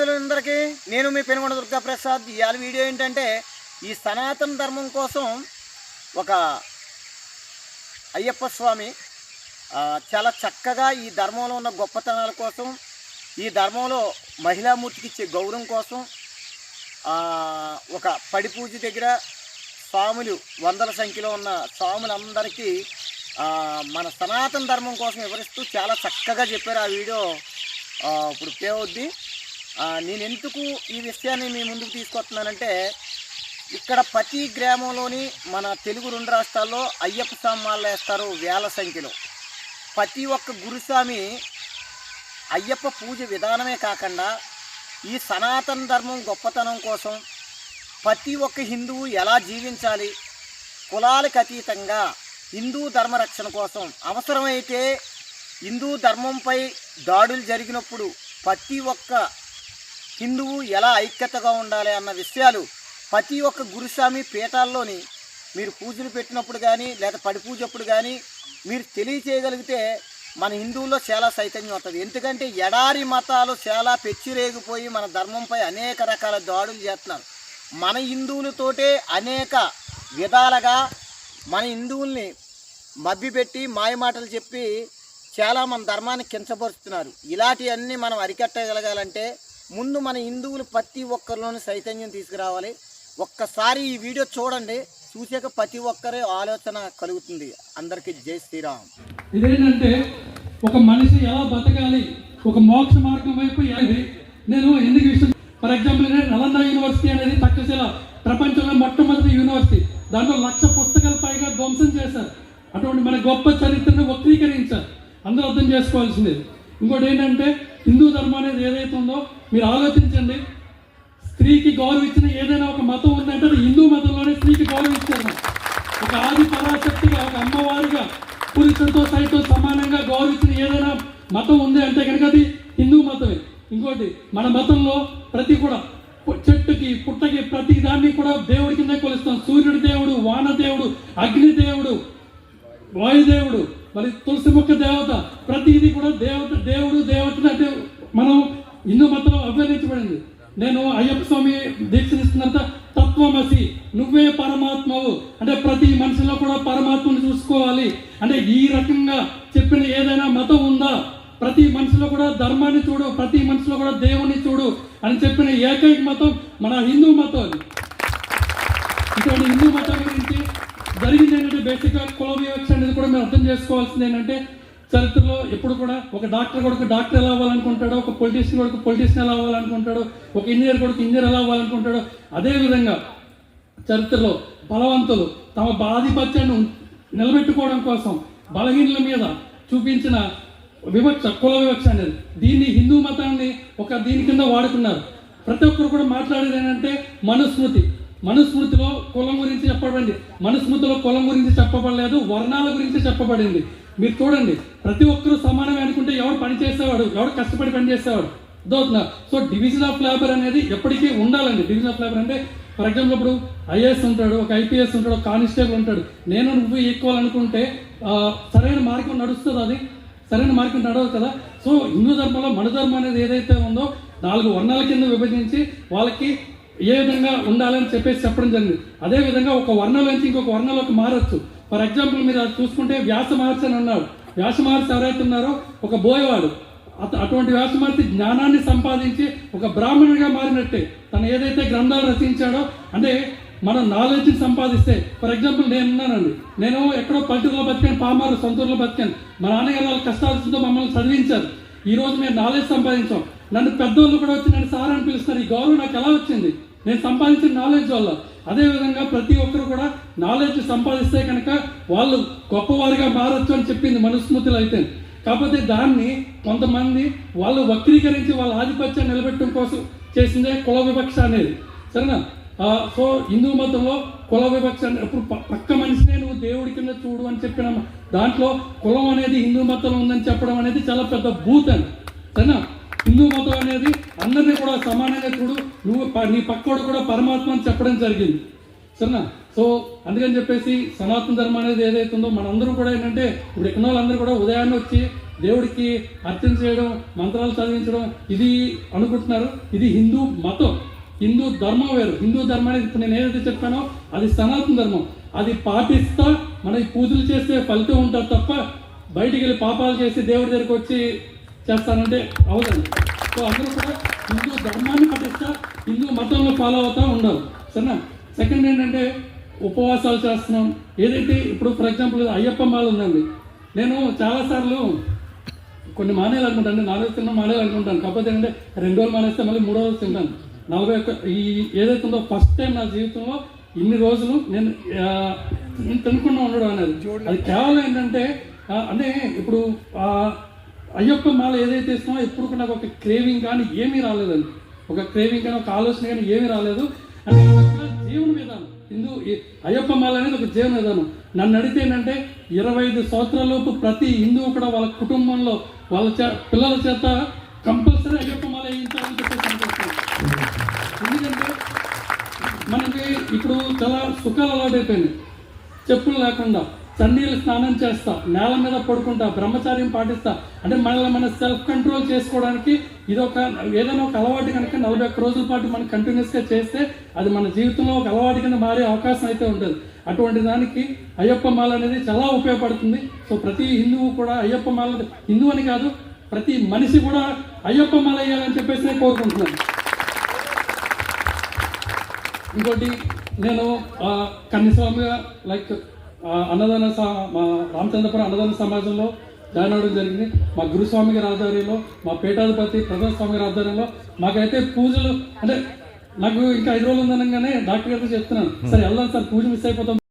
బంధువులందరికీ నేను మీ పెనుగొండ దుర్గా ప్రసాద్. ఇవాళ వీడియో ఏంటంటే ఈ సనాతన ధర్మం కోసం ఒక అయ్యప్ప స్వామి చాలా చక్కగా ఈ ధర్మంలో ఉన్న గొప్పతనాల కోసం ఈ ధర్మంలో మహిళామూర్తికి ఇచ్చే గౌరవం కోసం ఒక పడి పూజ దగ్గర స్వాములు వందల సంఖ్యలో ఉన్న స్వాములందరికీ మన సనాతన ధర్మం కోసం వివరిస్తూ చాలా చక్కగా చెప్పారు ఆ వీడియో. ఇప్పుడు ప్లే అవుద్ది నేను ఎందుకు ఈ విషయాన్ని మీ ముందుకు తీసుకొస్తున్నానంటే ఇక్కడ ప్రతి గ్రామంలోని మన తెలుగు రెండు రాష్ట్రాల్లో అయ్యప్ప స్వామి వేస్తారు వేల సంఖ్యలో. ప్రతి ఒక్క గురుస్వామి అయ్యప్ప పూజ విధానమే కాకుండా ఈ సనాతన ధర్మం గొప్పతనం కోసం ప్రతి ఒక్క హిందువు ఎలా జీవించాలి కులాలకు అతీతంగా హిందూ ధర్మ రక్షణ కోసం అవసరమైతే హిందూ ధర్మంపై దాడులు జరిగినప్పుడు ప్రతి ఒక్క హిందువు ఎలా ఐక్యతగా ఉండాలి అన్న విషయాలు ప్రతి ఒక్క గురుస్వామి పీఠాల్లోని మీరు పూజలు పెట్టినప్పుడు కానీ లేదా పడి పూజ అప్పుడు కానీ మీరు తెలియచేయగలిగితే మన హిందువుల్లో చాలా చైతన్యం అవుతుంది ఎందుకంటే ఎడారి మతాలు చాలా పెచ్చిరేగిపోయి మన ధర్మంపై అనేక రకాల దాడులు చేస్తున్నారు. మన హిందువులతోటే అనేక విధాలుగా మన హిందువుల్ని మభ్యపెట్టి మాయమాటలు చెప్పి చాలా మన ధర్మాన్ని కించపరుస్తున్నారు. ఇలాంటివన్నీ మనం అరికట్టగలగాలంటే ముందు మన హిందువులు ప్రతి ఒక్కరిలోనూ చైతన్యం తీసుకురావాలి. ఒక్కసారి ఈ వీడియో చూడండి. చూసాక ప్రతి ఒక్కరి ఆలోచన కలుగుతుంది. అందరికీ జై శ్రీరామ్. ఇదేంటంటే ఒక మనిషి ఎలా బతకాలి? ఒక మోక్ష మార్గం వైపు నేను ఎందుకు ఇష్టం ఫర్ ఎగ్జాంపుల్ నలంద యూనివర్సిటీ అనేది తక్షశిల ప్రపంచంలో మొట్టమొదటి యూనివర్సిటీ. దాంట్లో లక్ష పుస్తకాల పైగా ధ్వంసం చేశారు. అటువంటి మన గొప్ప చరిత్రను వక్రీకరించారు. అందరూ అర్థం చేసుకోవాల్సింది ఇంకోటి ఏంటంటే హిందూ ధర్మం అనేది ఏదైతే ఉందో మీరు ఆలోచించండి. స్త్రీకి గౌరవించిన ఏదైనా ఒక మతం ఉందంటే అది హిందూ మతంలోనే స్త్రీకి గౌరవించారు ఒక ఆది పరాశక్తిగా ఒక అమ్మవారిగా పురుషులతో సైతం సమానంగా గౌరవించిన ఏదైనా మతం ఉంది అంటే కనుక అది హిందూ మతమే. ఇంకోటి మన మతంలో ప్రతి కూడా చెట్టుకి పుట్టకి ప్రతి దాన్ని కూడా దేవుడి కింద కొలుస్తాం. సూర్యుడు దేవుడు వాన దేవుడు అగ్ని దేవుడు వాయుదేవుడు మరి తులసి మొక్క దేవత ప్రతిదీ కూడా దేవత దేవుడు దేవత అంటే మనం హిందూ మతంలో అభ్యర్థించబడింది నేను అయ్యప్ప స్వామి దీక్షనిస్తున్నంత తత్వమసి నువ్వే పరమాత్మవు. అంటే ప్రతి మనిషిలో కూడా పరమాత్మను చూసుకోవాలి. అంటే ఈ రకంగా చెప్పిన ఏదైనా మతం ఉందా? ప్రతి మనిషిలో కూడా ధర్మాన్ని చూడు ప్రతి మనిషిలో కూడా దేవుని చూడు అని చెప్పిన ఏకైక మతం మన హిందూ మతం ఇటువంటి హిందూ మతం గురించి జరిగింది ఏంటంటే బేసిక్గా కుల వివక్ష అనేది కూడా మేము అర్థం చేసుకోవాల్సింది ఏంటంటే చరిత్రలో ఎప్పుడు కూడా ఒక డాక్టర్ కొడుకు డాక్టర్ ఎలా అవ్వాలనుకుంటాడో ఒక పొలిటీషియన్ కొడుకు పొలిటీషియన్ ఎలా అవ్వాలనుకుంటాడో ఒక ఇంజనీర్ కొడుకు ఇంజనీర్ ఎలా అవ్వాలనుకుంటాడో అదేవిధంగా చరిత్రలో బలవంతులు తమ ఆధిపత్యాన్ని నిలబెట్టుకోవడం కోసం బలహీనుల మీద చూపించిన వివక్ష కుల వివక్ష అనేది. దీన్ని హిందూ మతాన్ని ఒక దీని కింద వాడుకున్నారు. ప్రతి ఒక్కరు కూడా మాట్లాడేది ఏంటంటే మనుస్మృతి. మనుస్మృతిలో కులం గురించి చెప్పబడింది. మనుస్మృతిలో కులం గురించి చెప్పబడలేదు వర్ణాల గురించి చెప్పబడింది. మీరు చూడండి ప్రతి ఒక్కరూ సమానమే అనుకుంటే ఎవడు పని చేసేవాడు కష్టపడి పనిచేసేవాడు చేసేవాడు? సో డివిజన్ ఆఫ్ లేబర్ అనేది ఎప్పటికీ ఉండాలండి. డివిజన్ ఆఫ్ లేబర్ అంటే ఫర్ ఎగ్జాంపుల్ ఇప్పుడు ఐఏఎస్ ఉంటాడు ఒక ఐపీఎస్ ఉంటాడు ఒక కానిస్టేబుల్ ఉంటాడు. నేను నువ్వు ఈక్వల్ అనుకుంటే సరైన మార్గం నడుస్తుంది అది? సరైన మార్గం నడవదు కదా? సో హిందూ ధర్మంలో మన ధర్మం అనేది ఏదైతే ఉందో నాలుగు వర్ణాల కింద విభజించి వాళ్ళకి ఏ విధంగా ఉండాలని చెప్పేసి చెప్పడం జరిగింది. అదే విధంగా ఒక వర్ణంలోంచి ఇంకొక వర్ణంలోకి మారచ్చు. ఫర్ ఎగ్జాంపుల్ మీరు అది చూసుకుంటే వ్యాస మహర్షి అని అన్నాడు వ్యాస మహర్షి ఎవరైతే ఉన్నారో? ఒక బోయవాడు. అత అటువంటి వ్యాస మహర్షి జ్ఞానాన్ని సంపాదించి ఒక బ్రాహ్మణుడిగా మారినట్టే. తను ఏదైతే గ్రంథాలు రచించాడో అంటే మనం నాలెడ్జ్ని సంపాదిస్తే. ఫర్ ఎగ్జాంపుల్ నేను ఉన్నానండి. నేను ఎక్కడో పల్లెటూరులో బతికాను పామారు సొంతూరులో బతికాను. మా నాన్నగారు వాళ్ళ కష్టాలతో మమ్మల్ని చదివించారు. ఈ రోజు మేము నాలెడ్జ్ సంపాదించాం. నన్ను పెద్దోళ్ళు కూడా వచ్చి నన్ను సార్ అని పిలుస్తారు. ఈ గౌరవం నాకు ఎలా వచ్చింది? నేను సంపాదించిన నాలెడ్జ్ వల్ల. అదే విధంగా ప్రతి ఒక్కరు కూడా నాలెడ్జ్ సంపాదిస్తే కనుక వాళ్ళు గొప్పవారిగా మారచ్చు అని చెప్పింది మనుస్మృతులు అయితే. కాకపోతే దాన్ని కొంతమంది వాళ్ళు వక్రీకరించి వాళ్ళ ఆధిపత్యాన్ని నిలబెట్టడం కోసం చేసిందే కుల వివక్ష అనేది. సరేనా? సో హిందూ మతంలో కుల వివక్ష ఇప్పుడు పక్క మనిషినే నువ్వు దేవుడి కింద చూడు అని చెప్పిన దాంట్లో కులం అనేది హిందూ మతంలో ఉందని చెప్పడం అనేది చాలా పెద్ద భూత్ అని. సరేనా? హిందూ మతం అనేది అందరినీ కూడా సమానంగా చూడు. నువ్వు నీ పక్కోడు కూడా పరమాత్మ అని చెప్పడం జరిగింది. సరేనా? సో అందుకని చెప్పేసి సనాతన ధర్మం అనేది ఏదైతే ఉందో మనందరూ కూడా ఏంటంటే ఇప్పుడు ఎక్కడ వాళ్ళందరూ కూడా ఉదయాన్నే వచ్చి దేవుడికి అర్చన చేయడం మంత్రాలు చదివించడం ఇది అనుకుంటున్నారు. ఇది హిందూ మతం. హిందూ ధర్మం వేరు. హిందూ ధర్మం అనేది ఇప్పుడు నేను ఏదైతే చెప్పానో అది సనాతన ధర్మం. అది పాటిస్తా మనకి పూజలు చేస్తే ఫలితం ఉంటుంది తప్ప బయటికి వెళ్ళి పాపాలు చేసి దేవుడి దగ్గరికి వచ్చి చేస్తానంటే అవదండి. సో అందరూ కూడా హిందూ ధర్మాన్ని పాటిస్తా హిందూ మతంలో ఫాలో అవుతా ఉండాలి. సరేనా? సెకండ్ ఏంటంటే ఉపవాసాలు చేస్తున్నాం. ఏదైతే ఇప్పుడు ఫర్ ఎగ్జాంపుల్ అయ్యప్ప మాల ఉందండి. నేను చాలాసార్లు కొన్ని మానేయాలి అనుకుంటాను నాలుగు రోజులు తిన్నా మానేయాలి అనుకుంటాను. కాకపోతే ఏంటంటే రెండు రోజులు మానేస్తే మళ్ళీ మూడో రోజు తింటాను. నలభై ఒక్క ఈ ఏదైతే ఉందో ఫస్ట్ టైం నా జీవితంలో ఇన్ని రోజులు నేను తినకుండా ఉండడం అనేది. అది కేవలం ఏంటంటే అంటే ఇప్పుడు అయ్యప్ప మాల ఏదైతే ఇస్తామో ఎప్పుడు కూడా నాకు ఒక క్రేవింగ్ కానీ ఏమీ రాలేదండి. ఒక క్రేవింగ్ కానీ ఒక ఆలోచన కానీ ఏమీ రాలేదు. అంటే జీవన విధానం. హిందూ అయ్యప్ప మాల అనేది ఒక జీవన విధానం. నన్ను అడిగితే ఏంటంటే ఇరవై ఐదు సంవత్సరాలలోపు ప్రతి హిందువు కూడా వాళ్ళ కుటుంబంలో వాళ్ళ చే పిల్లల చేత కంపల్సరీ అయ్యప్ప మాల వేయించాలని చెప్పేసి ఎందుకంటే మనకి ఇప్పుడు చాలా సుఖాలు అలవాటైపోయింది చెప్పులు లేకుండా. చన్నీళ్ళు స్నానం చేస్తా నేల మీద పడుకుంటా బ్రహ్మచార్యం పాటిస్తా. అంటే మనల్ని మన సెల్ఫ్ కంట్రోల్ చేసుకోవడానికి ఇది ఒక ఏదైనా ఒక అలవాటు కనుక నలభై ఒక్క రోజుల పాటు మనం కంటిన్యూస్గా చేస్తే అది మన జీవితంలో ఒక అలవాటు కింద మారే అవకాశం అయితే ఉంటుంది. అటువంటి దానికి అయ్యప్ప మాల అనేది చాలా ఉపయోగపడుతుంది. సో ప్రతి హిందువు కూడా అయ్యప్ప మాల హిందూ అని కాదు ప్రతి మనిషి కూడా అయ్యప్ప మాల వేయాలని చెప్పేసి నేను కోరుకుంటున్నాను. ఇంకోటి నేను ఆ, లైక్ అన్నదాన సా- మా రామచంద్రపురం అన్నదాన సమాజంలో జాయిన్ అవ్వడం జరిగింది. మా గురుస్వామి గారి ఆధ్వర్యంలో మా పీఠాధిపతి ప్రధాన స్వామి గారి ఆధ్వర్యంలో మాకైతే పూజలు అంటే నాకు ఇంకా ఐదు రోజులు ఉందనగానే డాక్టర్ గారితో చెప్తున్నాను. సరే వెళ్దాం సార్ పూజ మిస్ అయిపోతాం.